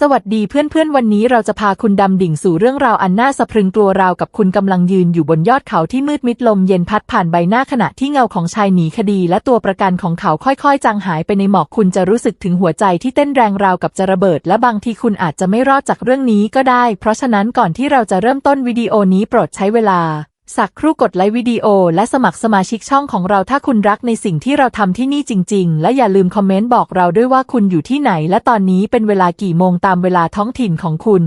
สวัสดีเพื่อนๆ วันนี้เราจะพาคุณดำดิ่งสู่เรื่องราวอันน่าสะพรึงกลัวราวกับคุณกำลังยืนอยู่บนยอดเขาที่มืดมิดลมเย็นพัดผ่านใบหน้าขณะที่เงาของชายหนีคดี และตัวประกันของเขาค่อยๆ จางหายไปในหมอกคุณจะรู้สึกถึงหัวใจที่เต้นแรงราวกับจะระเบิด และบางทีคุณอาจจะไม่รอดจากเรื่องนี้ก็ได้ เพราะฉะนั้นก่อนที่เราจะเริ่มต้นวิดีโอนี้โปรดใช้เวลา สักครู่กดไลค์วิดีโอและสมัครสมาชิกช่องของเราถ้าคุณรักในสิ่งที่เราทำที่นี่จริง ๆ และอย่าลืมคอมเมนต์บอกเราด้วยว่าคุณอยู่ที่ไหน และตอนนี้เป็นเวลากี่โมงตามเวลาท้องถิ่นของคุณ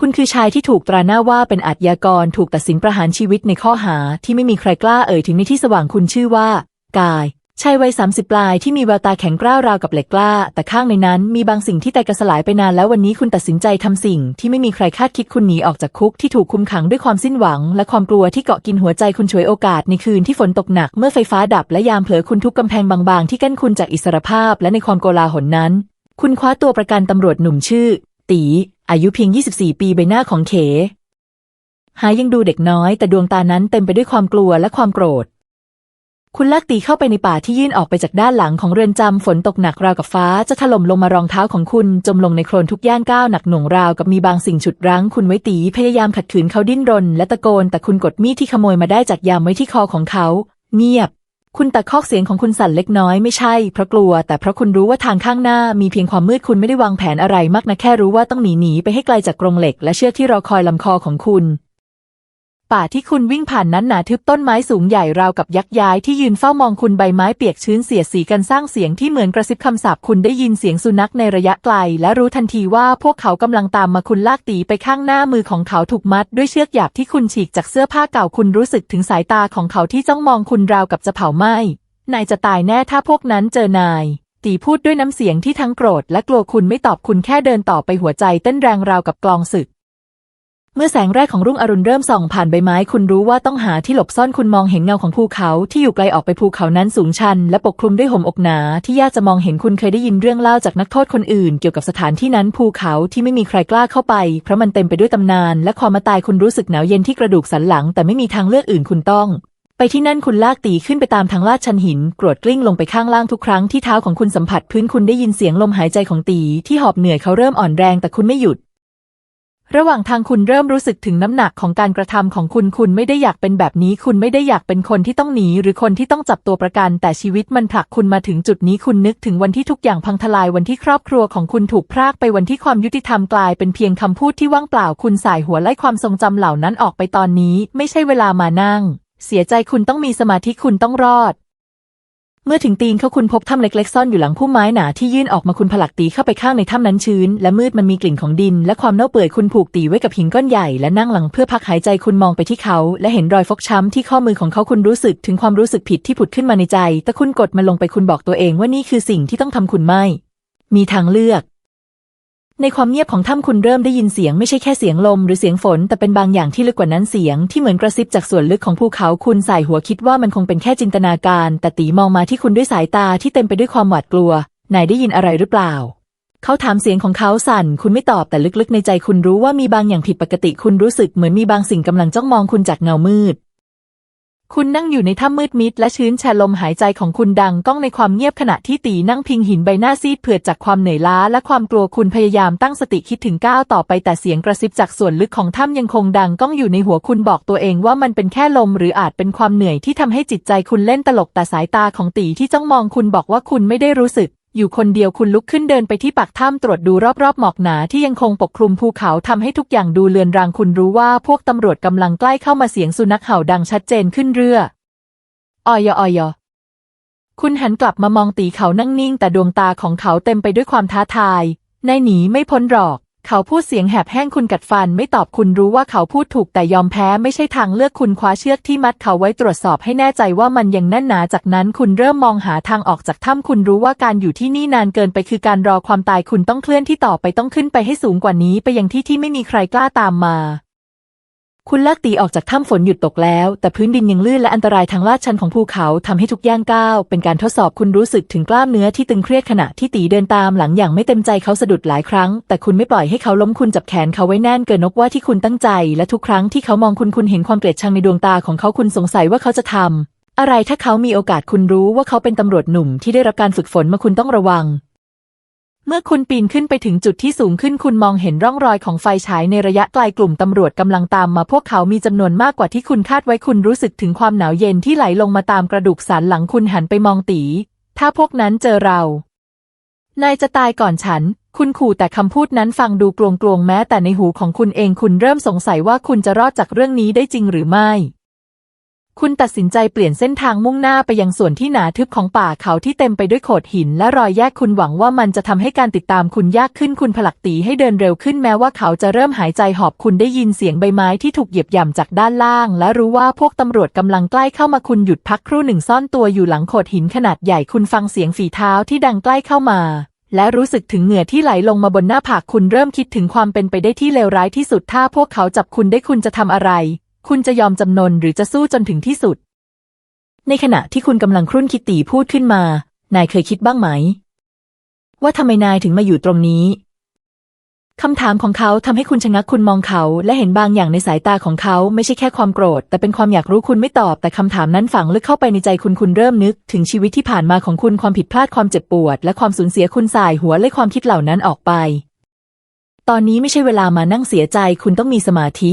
คุณคือชายที่ถูกตราหน้าว่าเป็นอาชญากรถูกตัดสินประหารชีวิตในข้อหาที่ไม่มีใครกล้าเอ่ยถึงในที่สว่างคุณชื่อว่า กาย ชายวัยสามสิบปลายที่มีแววตาแข็งกร้าวราวกับเหล็กกล้า แต่ข้างในนั้นมีบางสิ่งที่แตกระสลายไปนานแล้ววันนี้คุณตัดสินใจทำสิ่งที่ไม่มีใครคาดคิดคุณหนีออกจากคุกที่ถูกคุมขังด้วยความสิ้นหวัง และความกลัวที่เกาะกินหัวใจคุณฉวยโอกาสในคืนที่ฝนตกหนักเมื่อไฟฟ้าดับและยามเผลอคุณทุบกำแพงบางๆ ที่กั้นคุณจากอิสรภาพ และในความโกลาหลนั้น คุณคว้าตัวประกันตำรวจหนุ่มชื่อ ตี อายุเพียง 24 ปีใบหน้าของเขหายังดูเด็กน้อย แต่ดวงตานั้นเต็มไปด้วยความกลัวและความโกรธ คุณลากตีเข้าไปในป่าที่ยื่นออกไปจากด้านหลังของเรือนจำฝนตกหนักราวกับฟ้าจะถล่มลงมารองเท้าของคุณ จมลงในโคลนทุกย่างก้าวหนักหน่วงราวกับมีบางสิ่งฉุดรั้งคุณไว้ตีพยายามขัดขืนเขาดิ้นรน และตะโกน แต่คุณกดมีดที่ขโมยมาได้จากยามไว้ที่คอของเขา เงียบ คุณตะคอกเสียงของคุณสั่นเล็กน้อยไม่ใช่เพราะกลัว แต่เพราะคุณรู้ว่าทางข้างหน้ามีเพียงความมืดคุณไม่ได้วางแผนอะไรมากนะแค่รู้ว่าต้องหนีหนีไปให้ไกลจากกรงเหล็ก และเชือกที่รอคอยลำคอของคุณ ป่าที่คุณวิ่งผ่านนั้นหนาทึบต้นไม้สูงใหญ่ราวกับยักษ์ย้ายที่ยืนเฝ้ามองคุณใบไม้เปียกชื้นเสียดสีกันสร้างเสียงที่เหมือนกระซิบคำสาปคุณได้ยินเสียงสุนัขในระยะไกล และรู้ทันทีว่าพวกเขากำลังตามมาคุณลากตีไปข้างหน้ามือของเขาถูกมัด ด้วยเชือกหยาบที่คุณฉีกจากเสื้อผ้าเก่าคุณรู้สึกถึงสายตาของเขาที่จ้องมองคุณราวกับจะเผาไหม้นายจะตายแน่ถ้าพวกนั้นเจอนายตีพูดด้วยน้ำเสียงที่ทั้งโกรธและกลัวคุณไม่ตอบคุณแค่เดินต่อไปหัวใจเต้นแรงราวกับกลองศึก เมื่อแสงแรกของรุ่งอรุณเริ่มส่องผ่านใบไม้ คุณรู้ว่าต้องหาที่หลบซ่อนคุณมองเห็นเงาของภูเขาที่อยู่ไกลออกไปภูเขานั้นสูงชัน และปกคลุมด้วยห่มอกหนา ที่ยากจะมองเห็นคุณเคยได้ยินเรื่องเล่าจากนักโทษคนอื่น เกี่ยวกับสถานที่นั้นภูเขาที่ไม่มีใครกล้าเข้าไป เพราะมันเต็มไปด้วยตำนาน และความมาตายคุณรู้สึกหนาวเย็นที่กระดูกสันหลัง แต่ไม่มีทางเลือกอื่นคุณต้องไปที่นั่นคุณลากตีขึ้นไปตามทางลาดชันหินกรวดกลิ้งลงไปข้างล่างทุกครั้งที่เท้าของคุณสัมผัสพื้นคุณได้ยินเสียงลมหายใจของตีที่หอบเหนื่อยเขาเริ่มอ่อนแรงแต่คุณไม่หยุด ระหว่างทางคุณเริ่มรู้สึกถึงน้ำหนักของการกระทำของคุณคุณไม่ได้อยากเป็นแบบนี้ คุณไม่ได้อยากเป็นคนที่ต้องหนี หรือคนที่ต้องจับตัวประกัน แต่ชีวิตมันผลักคุณมาถึงจุดนี้คุณนึกถึงวันที่ทุกอย่างพังทลายวันที่ครอบครัวของคุณถูกพรากไปวันที่ความยุติธรรมกลายเป็นเพียงคำพูดที่ว่างเปล่า คุณสายหัวไล่ความทรงจำเหล่านั้นออกไปตอนนี้ ไม่ใช่เวลามานั่ง เสียใจคุณต้องมีสมาธิคุณต้องรอด เมื่อถึงตีนเขาคุณพบถ้ำเล็กๆซ่อนอยู่หลังพุ่มไม้หนาที่ยื่นออกมาคุณผลักตีเข้าไปข้างในถ้ำนั้นชื้น และมืดมันมีกลิ่นของดิน และความเน่าเปื่อยคุณผูกตีไว้กับหินก้อนใหญ่และนั่งหลังเพื่อพักหายใจคุณมองไปที่เขา และเห็นรอยฟกช้ำที่ข้อมือของเขาคุณรู้สึกถึงความรู้สึกผิดที่ผุดขึ้นมาในใจ แต่คุณกดมันลงไปคุณบอกตัวเองว่านี่คือสิ่งที่ต้องทำคุณไม่ มีทางเลือก ในความเงียบของถ้ำคุณเริ่มได้ยินเสียงไม่ใช่แค่เสียงลมหรือเสียงฝน แต่เป็นบางอย่างที่ลึกกว่านั้นเสียงที่เหมือนกระซิบจากส่วนลึกของภูเขาคุณใส่หัวคิดว่ามันคงเป็นแค่จินตนาการ แต่ตีมองมาที่คุณด้วยสายตาที่เต็มไปด้วยความหวาดกลัวนายได้ยินอะไรหรือเปล่า เขาถามเสียงของเขาสั่น คุณไม่ตอบแต่ลึกๆ ในใจคุณรู้ว่ามีบางอย่างผิดปกติ คุณรู้สึกเหมือนมีบางสิ่งกำลังจ้องมองคุณจากเงามืด คุณนั่งอยู่ในถ้ำมืดมิดและชื้นแฉลมหายใจของคุณดังก้องในความเงียบขณะที่ตีนั่งพิงหินใบหน้าซีดเผือดจากความเหนื่อยล้าและความกลัวคุณพยายามตั้งสติคิดถึงก้าวต่อไปแต่เสียงกระซิบจากส่วนลึกของถ้ำยังคงดังก้องอยู่ในหัวคุณบอกตัวเองว่ามันเป็นแค่ลมหรืออาจเป็นความเหนื่อยที่ทำให้จิตใจคุณเล่นตลกแต่สายตาของตีที่จ้องมองคุณบอกว่าคุณไม่ได้รู้สึก อยู่คนเดียวคุณลุกขึ้นเดินไปที่ปากถ้ำตรวจดูรอบๆหมอกหนาที่ยังคงปกคลุมภูเขาทำให้ทุกอย่างดูเลือนรางคุณรู้ว่าพวกตำรวจกำลังใกล้เข้ามาเสียงสุนัขเห่าดังชัดเจนขึ้นเรื่อออยออยคุณหันกลับมามองตีเขานั่งนิ่งแต่ดวงตาของเขาเต็มไปด้วยความท้าทายนายหนีไม่พ้นหรอก เขาพูดเสียงแหบแห้งคุณกัดฟันไม่ตอบคุณรู้ว่าเขาพูดถูกแต่ยอมแพ้ไม่ใช่ทางเลือกคุณคว้าเชือกที่มัดเขาไว้ตรวจสอบให้แน่ใจว่ามันยังแน่นหนาจากนั้นคุณเริ่มมองหาทางออกจากถ้ำคุณรู้ว่าการอยู่ที่นี่นานเกินไปคือการรอความตายคุณต้องเคลื่อนที่ต่อไปต้องขึ้นไปให้สูงกว่านี้ไปยังที่ที่ไม่มีใครกล้าตามมา คุณลากตีออกจากถ้ำฝนหยุดตกแล้ว แต่พื้นดินยังลื่นและอันตรายทางลาดชันของภูเขาทำให้ทุกย่างก้าว เป็นการทดสอบคุณรู้สึกถึงกล้ามเนื้อที่ตึงเครียดขณะที่ตีเดินตามหลังอย่างไม่เต็มใจเขาสะดุดหลายครั้ง แต่คุณไม่ปล่อยให้เขาล้มคุณจับแขนเขาไว้แน่นเกินนกว่าที่คุณตั้งใจ และทุกครั้งที่เขามองคุณคุณเห็นความเกลียดชังในดวงตาของเขาคุณสงสัยว่าเขาจะทำอะไรถ้าเขามีโอกาสคุณรู้ว่าเขาเป็นตำรวจหนุ่มที่ได้รับการฝึกฝนมาคุณต้องระวัง เมื่อคุณปีนขึ้นไปถึงจุดที่สูงขึ้นคุณมองเห็นร่องรอยของไฟฉายในระยะไกลกลุ่มตำรวจกำลังตามมาพวกเขามีจำนวนมากกว่าที่คุณคาดไว้คุณรู้สึกถึงความหนาวเย็นที่ไหลลงมาตามกระดูกสันหลังคุณหันไปมองตี ถ้าพวกนั้นเจอเรา นายจะตายก่อนฉัน คุณขู่แต่คำพูดนั้นฟังดูกลวงๆแม้แต่ในหูของคุณเองคุณเริ่มสงสัยว่าคุณจะรอดจากเรื่องนี้ได้จริงหรือไม่ คุณตัดสินใจเปลี่ยนเส้นทางมุ่งหน้าไปยังส่วนที่หนาทึบของป่าเขาที่เต็มไปด้วยโขดหิน และรอยแยกคุณหวังว่ามันจะทำให้การติดตามคุณยากขึ้นคุณผลักตีให้เดินเร็วขึ้นแม้ว่าเขาจะเริ่มหายใจหอบคุณได้ยินเสียงใบไม้ที่ถูกเหยียบย่ำจากด้านล่าง และรู้ว่าพวกตำรวจกำลังใกล้เข้ามาคุณหยุดพักครู่หนึ่งซ่อนตัวอยู่หลังโขดหินขนาดใหญ่คุณฟังเสียงฝีเท้าที่ดังใกล้เข้ามาและรู้สึกถึงเหงื่อที่ไหลลงมาบนหน้าผากคุณเริ่มคิดถึงความเป็นไปได้ที่เลวร้ายที่สุดถ้าพวกเขาจับคุณได้คุณจะทำอะไร คุณจะยอมจำนนหรือจะสู้จนถึงที่สุด ในขณะที่คุณกำลังครุ่นคิดตีพูดขึ้นมา นายเคยคิดบ้างไหม ว่าทำไมนายถึงมาอยู่ตรงนี้คำถามของเขาทำให้คุณชะงักคุณมองเขา และเห็นบางอย่างในสายตาของเขาไม่ใช่แค่ความโกรธ แต่เป็นความอยากรู้คุณไม่ตอบ แต่คำถามนั้นฝังลึกเข้าไปในใจคุณคุณเริ่มนึก ถึงชีวิตที่ผ่านมาของคุณความผิดพลาดความเจ็บปวด และความสูญเสียคุณสายหัวและความคิดเหล่านั้นออกไป ตอนนี้ไม่ใช่เวลามานั่งเสียใจ คุณต้องมีสมาธิ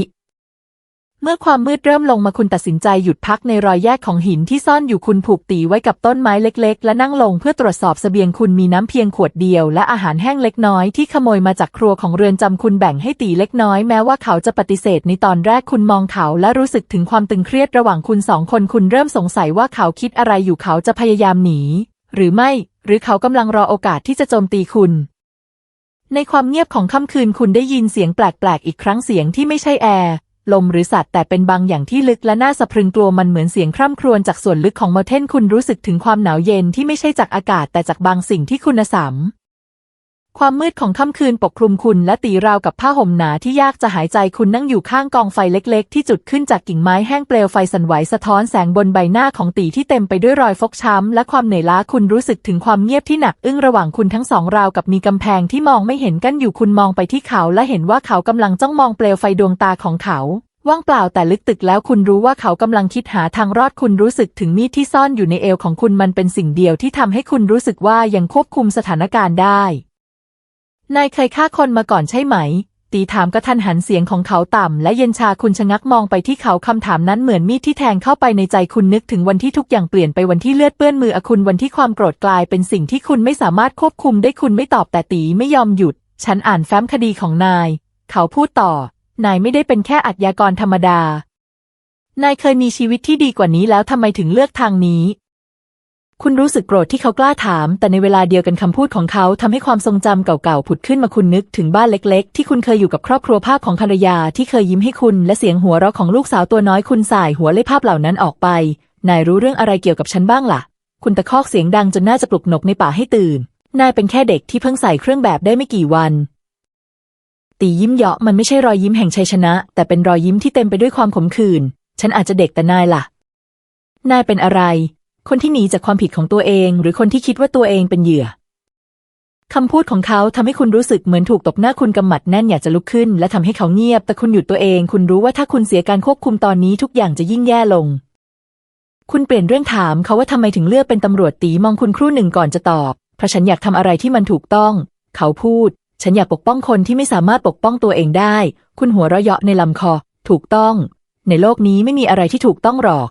เมื่อความมืดเริ่มลงมาคุณตัดสินใจหยุดพักในรอยแยกของหินที่ซ่อนอยู่คุณผูกตีไว้กับต้นไม้เล็ก ๆ และนั่งลงเพื่อตรวจสอบเสบียงคุณมีน้ำเพียงขวดเดียว และอาหารแห้งเล็กน้อยที่ขโมยมาจากครัวของเรือนจำคุณแบ่งให้ตีเล็กน้อยแม้ว่าเขาจะปฏิเสธในตอนแรกคุณมองเขา และรู้สึกถึงความตึงเครียดระหว่างคุณสองคนคุณเริ่มสงสัยว่าเขาคิดอะไรอยู่เขาจะพยายามหนี หรือไม่ หรือเขากำลังรอโอกาสที่จะโจมตีคุณในความเงียบของค่ำคืนคุณได้ยินเสียงแปลกๆ อีกครั้งเสียงที่ไม่ใช่แอร์ ลมหรือสัตว์แต่เป็นบางอย่างที่ลึกและน่าสะพรึงกลัวมันเหมือนเสียงคร่ำครวญจากส่วนลึกของเมอร์เทนคุณรู้สึกถึงความหนาวเย็นที่ไม่ใช่จากอากาศแต่จากบางสิ่งที่คุณสาม ความมืดของค่ำคืนปกคลุมคุณและตีราวกับผ้าห่มหนาที่ยากจะหายใจคุณนั่งอยู่ข้างกองไฟเล็กๆ ที่จุดขึ้นจากกิ่งไม้แห้งเปลวไฟสั่นไหวสะท้อนแสงบนใบหน้าของตีที่เต็มไปด้วยรอยฟกช้ำและความเหนื่อยล้าคุณรู้สึกถึงความเงียบที่หนักอึ้งระหว่างคุณทั้งสองราวกับมีกำแพงที่มองไม่เห็นกั้นอยู่คุณมองไปที่เขาและเห็นว่าเขากำลังจ้องมองเปลวไฟดวงตาของเขาว่างเปล่าแต่ลึกตึกแล้วคุณรู้ว่าเขากำลังคิดหาทางรอดคุณรู้สึกถึงมีดที่ซ่อนอยู่ในเอวของคุณมันเป็นสิ่งเดียวที่ทำให้คุณรู้สึกว่ายังควบคุมสถานการณ์ได้ นายเคยฆ่าคนมาก่อนใช่ไหม ตีถามกระทันหันเสียงของเขาต่ำและเย็นชาคุณชะงักมองไปที่เขาคำถามนั้นเหมือนมีดที่แทงเข้าไปในใจคุณนึกถึงวันที่ทุกอย่างเปลี่ยนไปวันที่เลือดเปื้อนมืออคุณวันที่ความโกรธกลายเป็นสิ่งที่คุณไม่สามารถควบคุมได้คุณไม่ตอบแต่ตีไม่ยอมหยุด ฉันอ่านแฟ้มคดีของนาย เขาพูดต่อ นายไม่ได้เป็นแค่อาชญากรธรรมดา นายเคยมีชีวิตที่ดีกว่านี้แล้วทำไมถึงเลือกทางนี้ คุณรู้สึกโกรธที่เขากล้าถาม แต่ในเวลาเดียวกันคำพูดของเขาทำให้ความทรงจำเก่าๆผุดขึ้นมาคุณนึกถึงบ้านเล็กๆ ที่คุณเคยอยู่กับครอบครัวภาพของภรรยาที่เคยยิ้มให้คุณและเสียงหัวเราะของลูกสาวตัวน้อยคุณสายหัวเล่ภาพเหล่านั้นออกไป นายรู้เรื่องอะไรเกี่ยวกับฉันบ้างล่ะ คุณตะคอกเสียงดังจนน่าจะปลุกนกในป่าให้ตื่น นายเป็นแค่เด็กที่เพิ่งใส่เครื่องแบบได้ไม่กี่วัน ตียิ้มเยาะมันไม่ใช่รอยยิ้มแห่งชัยชนะ แต่เป็นรอยยิ้มที่เต็มไปด้วยความขมขื่นฉันอาจจะเด็กแต่นายล่ะ นายเป็นอะไร คนที่หนีจากความผิดของตัวเอง หรือคนที่คิดว่าตัวเองเป็นเหยื่อคำพูดของเขาทำให้คุณรู้สึกเหมือนถูกตบหน้าคุณกำหมัดแน่นอยากจะลุกขึ้น และทำให้เขาเงียบ แต่คุณหยุดตัวเอง คุณรู้ว่าถ้าคุณเสียการควบคุมตอนนี้ทุกอย่างจะยิ่งแย่ลง คุณเปลี่ยนเรื่องถามเขาว่าทำไมถึงเลือกเป็นตำรวจตีมองคุณครู่หนึ่งก่อนจะตอบ เพราะฉันอยากทำอะไรที่มันถูกต้อง เขาพูด ฉันอยากปกป้องคนที่ไม่สามารถปกป้องตัวเองได้ คุณหัวเราะเยาะในลำคอ ถูกต้อง ในโลกนี้ไม่มีอะไรที่ถูกต้องหรอก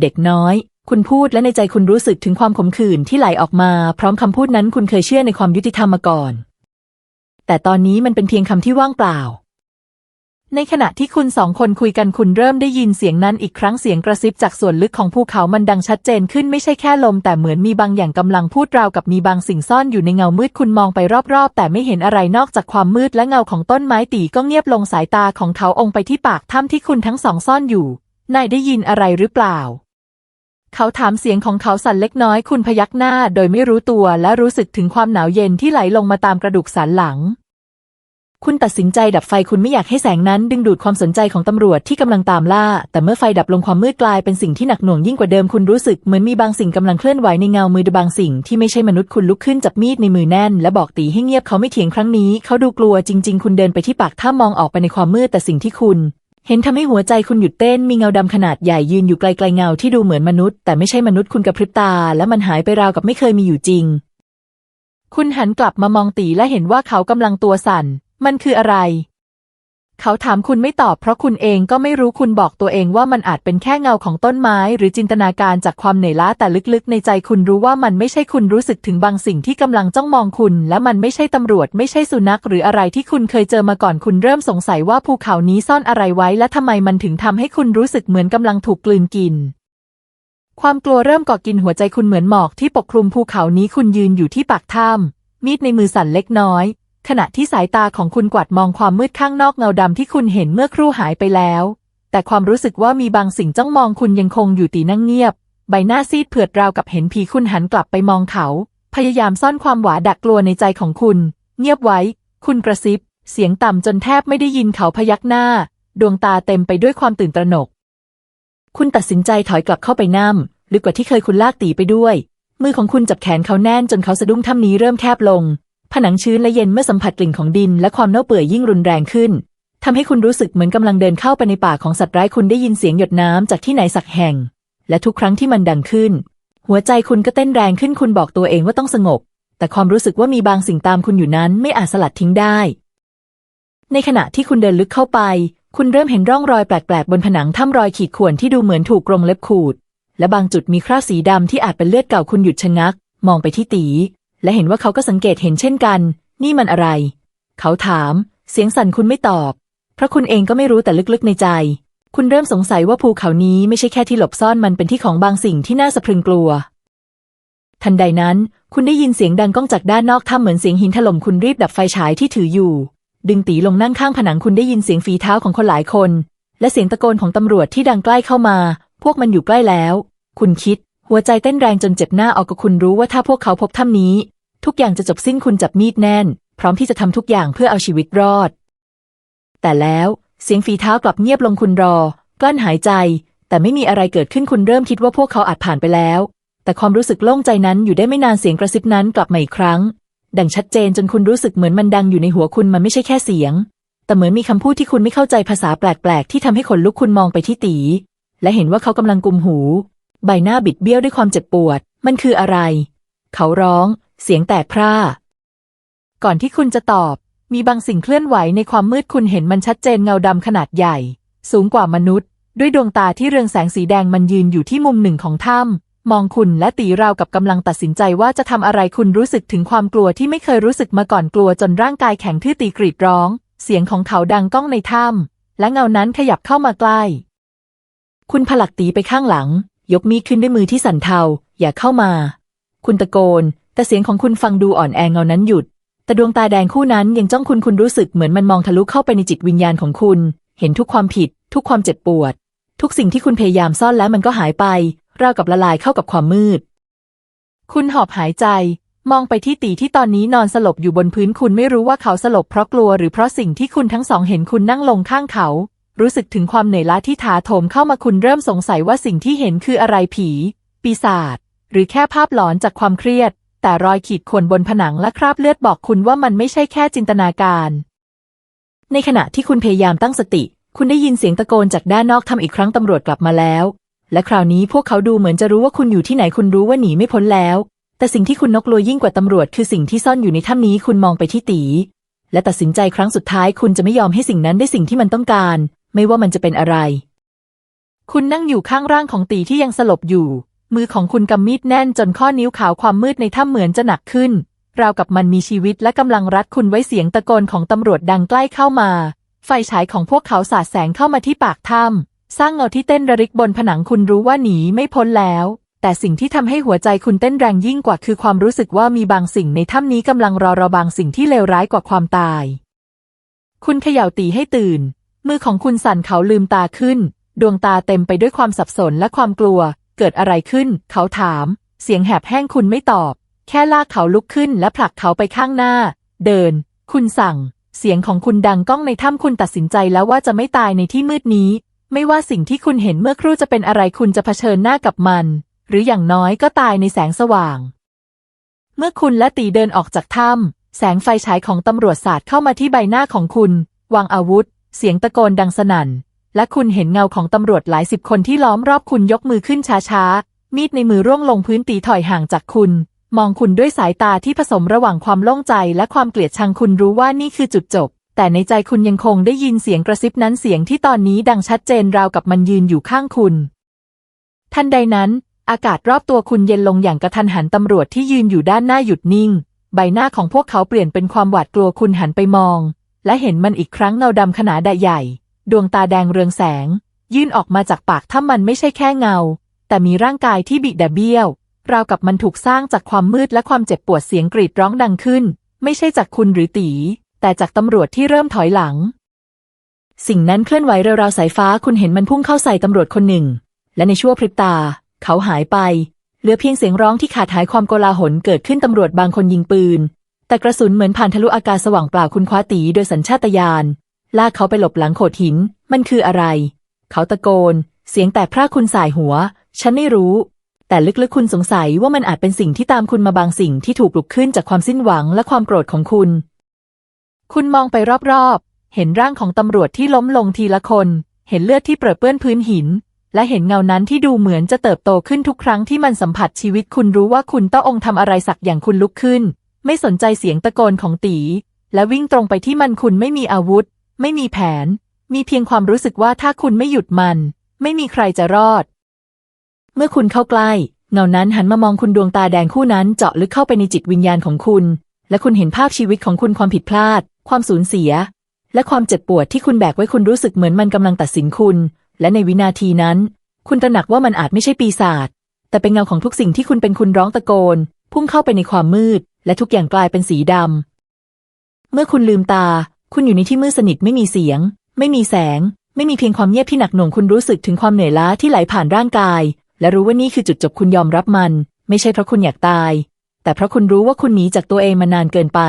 เด็กน้อย คุณพูดและในใจคุณรู้สึกถึงความขมขื่นที่ไหลออกมา พร้อมคำพูดนั้นคุณเคยเชื่อในความยุติธรรมมาก่อน แต่ตอนนี้มันเป็นเพียงคำที่ว่างเปล่า ในขณะที่คุณสองคนคุยกันคุณเริ่มได้ยินเสียงนั้นอีกครั้งเสียงกระซิบจากส่วนลึกของภูเขามันดังชัดเจนขึ้นไม่ใช่แค่ลม แต่เหมือนมีบางอย่างกำลังพูดราวกับมีบางสิ่งซ่อนอยู่ในเงามืดคุณมองไปรอบๆ แต่ไม่เห็นอะไรนอกจากความมืดและเงาของต้นไม้ตีก็เงียบลงสายตาของเขาองไปที่ปากถ้ำที่คุณทั้งสองซ่อนอยู่นายได้ยินอะไรหรือเปล่า เขาถามเสียงของเขาสั่นเล็กน้อยคุณพยักหน้าโดยไม่รู้ตัวและรู้สึกถึงความหนาวเย็นที่ไหลลงมาตามกระดูกสันหลัง คุณตัดสินใจดับไฟคุณไม่อยากให้แสงนั้นดึงดูดความสนใจของตำรวจที่กำลังตามล่า แต่เมื่อไฟดับลงความมืดกลายเป็นสิ่งที่หนักหน่วงยิ่งกว่าเดิมคุณรู้สึกเหมือนมีบางสิ่งกำลังเคลื่อนไหวในเงามือบางสิ่งที่ไม่ใช่มนุษย์คุณลุกขึ้นจับมีดในมือแน่น และบอกตีให้เงียบเขาไม่เถียงครั้งนี้ เขาดูกลัวจริง ๆ คุณเดินไปที่ปากถ้ำมองออกไปในความมืดแต่สิ่งที่คุณ เห็นทำให้หัวใจคุณหยุดเต้นมีเงาดำขนาดใหญ่ยืนอยู่ไกลๆเงาที่ดูเหมือนมนุษย์ แต่ไม่ใช่มนุษย์คุณกระพริบตา และมันหายไปราวกับไม่เคยมีอยู่จริง คุณหันกลับมามองตีและเห็นว่าเขากำลังตัวสั่น มันคืออะไร เขาถามคุณไม่ตอบเพราะคุณเองก็ไม่รู้คุณบอกตัวเองว่ามันอาจเป็นแค่เงาของต้นไม้ หรือจินตนาการจากความเหนื่อยล้าแต่ลึกๆ ในใจคุณรู้ว่ามันไม่ใช่คุณรู้สึกถึงบางสิ่งที่กำลังจ้องมองคุณ และมันไม่ใช่ตำรวจไม่ใช่สุนัข หรืออะไรที่คุณเคยเจอมาก่อนคุณเริ่มสงสัยว่าภูเขานี้ซ่อนอะไรไว้ และทำไมมันถึงทำให้คุณรู้สึกเหมือนกำลังถูกกลืนกินความกลัวเริ่มก่อกินหัวใจคุณเหมือนหมอกที่ปกคลุมภูเขานี้คุณยืนอยู่ที่ปากถ้ำมีดในมือสั่นเล็กน้อย ขณะที่สายตาของคุณกวาดมองความมืดข้างนอกเงาดำที่คุณเห็นเมื่อครู่หายไปแล้ว แต่ความรู้สึกว่ามีบางสิ่งจ้องมองคุณยังคงอยู่ตีนั่งเงียบ ใบหน้าซีดเผือดราวกับเห็นผีคุณหันกลับไปมองเขา พยายามซ่อนความหวาดักกลัวในใจของคุณ เงียบไว้ คุณกระซิบ เสียงต่ำจนแทบไม่ได้ยินเขาพยักหน้า ดวงตาเต็มไปด้วยความตื่นตระหนก คุณตัดสินใจถอยกลับเข้าไปนั่มลึกกว่าที่เคยคุณลากตีไปด้วย มือของคุณจับแขนเขาแน่นจนเขาสะดุ้งถ้ำนี้เริ่มแคบลง ผนังชื้นและเย็นเมื่อสัมผัสกลิ่นของดิน และความเน่าเปื่อยยิ่งรุนแรงขึ้นทำให้คุณรู้สึกเหมือนกำลังเดินเข้าไปในป่าของสัตว์ร้ายคุณได้ยินเสียงหยดน้ำจากที่ไหนสักแห่ง และทุกครั้งที่มันดังขึ้น หัวใจคุณก็เต้นแรงขึ้นคุณบอกตัวเองว่าต้องสงบ แต่ความรู้สึกว่ามีบางสิ่งตามคุณอยู่นั้นไม่อาจสลัดทิ้งได้ ในขณะที่คุณเดินลึกเข้าไป คุณเริ่มเห็นร่องรอยแปลกๆบนผนังถ้ำรอยขีดข่วนที่ดูเหมือนถูกกรงเล็บขูดและบางจุดมีคราบสีดำที่อาจเป็นเลือดเก่าคุณหยุดชะงัก มองไปที่ตี และเห็นว่าเขาก็สังเกตเห็นเช่นกัน นี่มันอะไร เขาถาม เสียงสั่นคุณไม่ตอบ เพราะคุณเองก็ไม่รู้แต่ลึกๆในใจ คุณเริ่มสงสัยว่าภูเขานี้ไม่ใช่แค่ที่หลบซ่อนมันเป็นที่ของบางสิ่งที่น่าสะพรึงกลัว ทันใดนั้น คุณได้ยินเสียงดังก้องจากด้านนอกถ้ำเหมือนเสียงหินถล่มคุณรีบดับไฟฉายที่ถืออยู่ ดึงตีลงนั่งข้างผนังคุณได้ยินเสียงฝีเท้าของคนหลายคน และเสียงตะโกนของตำรวจที่ดังใกล้เข้ามา พวกมันอยู่ใกล้แล้ว คุณคิด หัวใจเต้นแรงจนเจ็บหน้าออกกับคุณรู้ว่าถ้าพวกเขาพบถ้ำนี้ ทุกอย่างจะจบสิ้นคุณจับมีดแน่น พร้อมที่จะทำทุกอย่างเพื่อเอาชีวิตรอด แต่แล้วเสียงฝีเท้ากลับเงียบลงคุณรอ กลั้นหายใจ แต่ไม่มีอะไรเกิดขึ้นคุณเริ่มคิดว่าพวกเขาอาจผ่านไปแล้ว แต่ความรู้สึกโล่งใจนั้นอยู่ได้ไม่นานเสียงกระซิบนั้นกลับมาอีกครั้ง ดังชัดเจนจนคุณรู้สึกเหมือนมันดังอยู่ในหัวคุณมันไม่ใช่แค่เสียง แต่เหมือนมีคำพูดที่คุณไม่เข้าใจภาษาแปลกๆที่ทำให้ขนลุกคุณมองไปที่ตี และเห็นว่าเขากำลังกุมหู ใบหน้าบิดเบี้ยวด้วยความเจ็บปวด มันคืออะไร เขาร้อง เสียงแตกพร่า ก่อนที่คุณจะตอบ มีบางสิ่งเคลื่อนไหวในความมืดคุณเห็นมันชัดเจนเงาดำขนาดใหญ่ สูงกว่ามนุษย์ ด้วยดวงตาที่เรืองแสงสีแดงมันยืนอยู่ที่มุมหนึ่งของถ้ำมองคุณและตีราวกับกำลังตัดสินใจว่าจะทำอะไรคุณรู้สึกถึงความกลัวที่ไม่เคยรู้สึกมาก่อนกลัวจนร่างกายแข็งทื่อตีกรีดร้อง เสียงของเขาดังก้องในถ้ำและเงานั้นขยับเข้ามาใกล้ คุณผลักตีไปข้างหลัง ยกมีดขึ้นด้วยมือที่สั่นเทา อย่าเข้ามา คุณตะโกน แต่เสียงของคุณฟังดูอ่อนแอเงานั้นหยุด แต่ดวงตาแดงคู่นั้นยังจ้องคุณคุณรู้สึกเหมือนมันมองทะลุเข้าไปในจิตวิญญาณของคุณ เห็นทุกความผิด ทุกความเจ็บปวด ทุกสิ่งที่คุณพยายามซ่อนแล้วมันก็หายไปราวกับละลายเข้ากับความมืด คุณหอบหายใจ มองไปที่ตีที่ตอนนี้นอนสลบอยู่บนพื้นคุณไม่รู้ว่าเขาสลบเพราะกลัวหรือเพราะสิ่งที่คุณทั้งสองเห็นคุณนั่งลงข้างเขา รู้สึกถึงความเหนื่อยล้าที่ถาโถมเข้ามาคุณเริ่มสงสัยว่าสิ่งที่เห็นคืออะไรผี ปีศาจหรือแค่ภาพหลอนจากความเครียด แต่รอยขีดข่วนบนผนังและคราบเลือดบอกคุณว่ามันไม่ใช่แค่จินตนาการ ในขณะที่คุณพยายามตั้งสติ คุณได้ยินเสียงตะโกนจากด้านนอกทำอีกครั้งตำรวจกลับมาแล้ว และคราวนี้พวกเขาดูเหมือนจะรู้ว่าคุณอยู่ที่ไหนคุณรู้ว่าหนีไม่พ้นแล้ว แต่สิ่งที่คุณนกลัวยิ่งกว่าตำรวจคือสิ่งที่ซ่อนอยู่ในถ้ำนี้คุณมองไปที่ตี และตัดสินใจครั้งสุดท้ายคุณจะไม่ยอมให้สิ่งนั้นได้สิ่งที่มันต้องการ ไม่ว่ามันจะเป็นอะไร คุณนั่งอยู่ข้างร่างของตีที่ยังสลบอยู่ มือของคุณกำมีดแน่นจนข้อนิ้วขาวความมืดในถ้ำเหมือนจะหนักขึ้น ราวกับมันมีชีวิตและกำลังรัดคุณไว้เสียงตะโกนของตำรวจดังใกล้เข้ามา ไฟฉายของพวกเขาสาดแสงเข้ามาที่ปากถ้ำสร้างเงาที่เต้นระริกบนผนังคุณรู้ว่าหนีไม่พ้นแล้วแต่สิ่งที่ทำให้หัวใจคุณเต้นแรงยิ่งกว่าคือความรู้สึกว่ามีบางสิ่งในถ้ำนี้กำลังรอราบางสิ่งที่เลวร้ายกว่าความตาย คุณเขย่าตีให้ตื่น มือของคุณสั่นเขาลืมตาขึ้น ดวงตาเต็มไปด้วยความสับสนและความกลัว เกิดอะไรขึ้น เขาถาม เสียงแหบแห้งคุณไม่ตอบ แค่ลากเขาลุกขึ้นและผลักเขาไปข้างหน้า เดิน คุณสั่ง เสียงของคุณดังก้องในถ้ำคุณตัดสินใจแล้วว่าจะไม่ตายในที่มืดนี้ ไม่ว่าสิ่งที่คุณเห็นเมื่อครู่จะเป็นอะไรคุณจะเผชิญหน้ากับมัน หรืออย่างน้อยก็ตายในแสงสว่าง เมื่อคุณและตีเดินออกจากถ้ำแสงไฟฉายของตำรวจสาดเข้ามาที่ใบหน้าของคุณ วางอาวุธ เสียงตะโกนดังสนั่น และคุณเห็นเงาของตำรวจหลายสิบคนที่ล้อมรอบคุณยกมือขึ้นช้าๆ มีดในมือร่วงลงพื้นตีถอยห่างจากคุณ มองคุณด้วยสายตาที่ผสมระหว่างความโล่งใจและความเกลียดชังคุณรู้ว่านี่คือจุดจบ แต่ในใจคุณยังคงได้ยินเสียงกระซิบนั้นเสียงที่ตอนนี้ดังชัดเจนราวกับมันยืนอยู่ข้างคุณ ทันใดนั้นอากาศรอบตัวคุณเย็นลงอย่างกระทันหันตำรวจที่ยืนอยู่ด้านหน้าหยุดนิ่ง ใบหน้าของพวกเขาเปลี่ยนเป็นความหวาดกลัวคุณหันไปมอง และเห็นมันอีกครั้งเงาดำขนาดใหญ่ ดวงตาแดงเรืองแสง ยื่นออกมาจากปากถ้ามันไม่ใช่แค่เงา แต่มีร่างกายที่บิดเบี้ยว ราวกับมันถูกสร้างจากความมืดและความเจ็บปวดเสียงกรีดร้องดังขึ้น ไม่ใช่จากคุณหรือตี แต่จากตำรวจที่เริ่มถอยหลัง สิ่งนั้นเคลื่อนไหวราวๆสายฟ้าคุณเห็นมันพุ่งเข้าใส่ตำรวจคนหนึ่ง และในชั่วพริบตา เขาหายไปเหลือเพียงเสียงร้องที่ขาดหายความโกลาหลเกิดขึ้นตำรวจบางคนยิงปืน แต่กระสุนเหมือนผ่านทะลุอากาศสว่างเปล่าคุณคว้าตีโดยสัญชาตญาณลากเขาไปหลบหลังโขดหิน มันคืออะไร เขาตะโกน เสียงแตกพร่าคุณสายหัว ฉันไม่รู้ แต่ลึกๆคุณสงสัยว่ามันอาจเป็นสิ่งที่ตามคุณมาบางสิ่งที่ถูกปลุกขึ้นจากความสิ้นหวังและความโกรธของคุณ คุณมองไปรอบๆ เห็นร่างของตำรวจที่ล้มลงทีละคน เห็นเลือดที่เปรอะเปื้อนพื้นหิน และเห็นเงานั้นที่ดูเหมือนจะเติบโตขึ้นทุกครั้งที่มันสัมผัสชีวิตคุณรู้ว่าคุณต้ององค์ทำอะไรสักอย่างคุณลุกขึ้น ไม่สนใจเสียงตะโกนของตี และวิ่งตรงไปที่มันคุณไม่มีอาวุธ ไม่มีแผน มีเพียงความรู้สึกว่าถ้าคุณไม่หยุดมัน ไม่มีใครจะรอด เมื่อคุณเข้าใกล้ เงานั้นหันมามองคุณดวงตาแดงคู่นั้นเจาะลึกเข้าไปในจิตวิญญาณของคุณ และคุณเห็นภาพชีวิตของคุณความผิดพลาด ความสูญเสีย และความเจ็บปวดที่คุณแบกไว้คุณรู้สึกเหมือนมันกำลังตัดสินคุณ และในวินาทีนั้น คุณตระหนักว่ามันอาจไม่ใช่ปีศาจแต่เป็นเงาของทุกสิ่งที่คุณเป็นคุณร้องตะโกน พุ่งเข้าไปในความมืด และทุกอย่างกลายเป็นสีดำ เมื่อคุณลืมตา คุณอยู่ในที่มืดสนิทไม่มีเสียง ไม่มีแสง ไม่มีเพียงความเงียบที่หนักหน่วงคุณรู้สึกถึงความเหนื่อยล้าที่ไหลผ่านร่างกาย และรู้ว่านี่คือจุดจบคุณยอมรับมัน ไม่ใช่เพราะคุณอยากตาย แต่เพราะคุณรู้ว่าคุณหนีจากตัวเองมานานเกินไป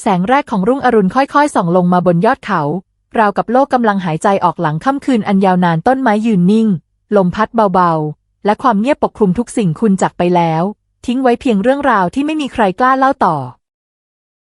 แสงแรกของรุ่งอรุณค่อยๆส่องลงมาบนยอดเขา ราวกับโลกกำลังหายใจออกหลังค่ำคืนอันยาวนานต้นไม้ยืนนิ่ง ลมพัดเบาๆ และความเงียบปกคลุมทุกสิ่งคุณจากไปแล้ว ทิ้งไว้เพียงเรื่องราวที่ไม่มีใครกล้าเล่าต่อ